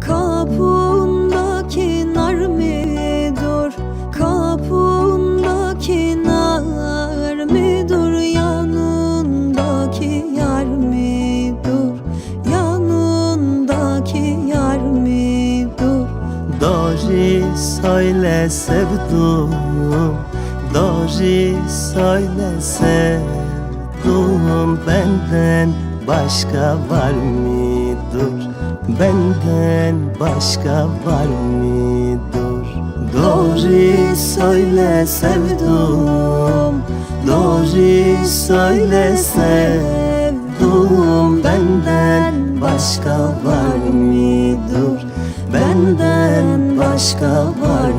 Kapındaki nar midur? Kapındaki nar midur? Yanındaki yar midur? Yanındaki yar midur? Doğru söyle sevdum Doğru söyle sevdum Benden başka var mıdır? Benden başka var mıdır? Doğru söyle sevdum Doğru söyle sevdum Benden başka var mıdır? Benden başka var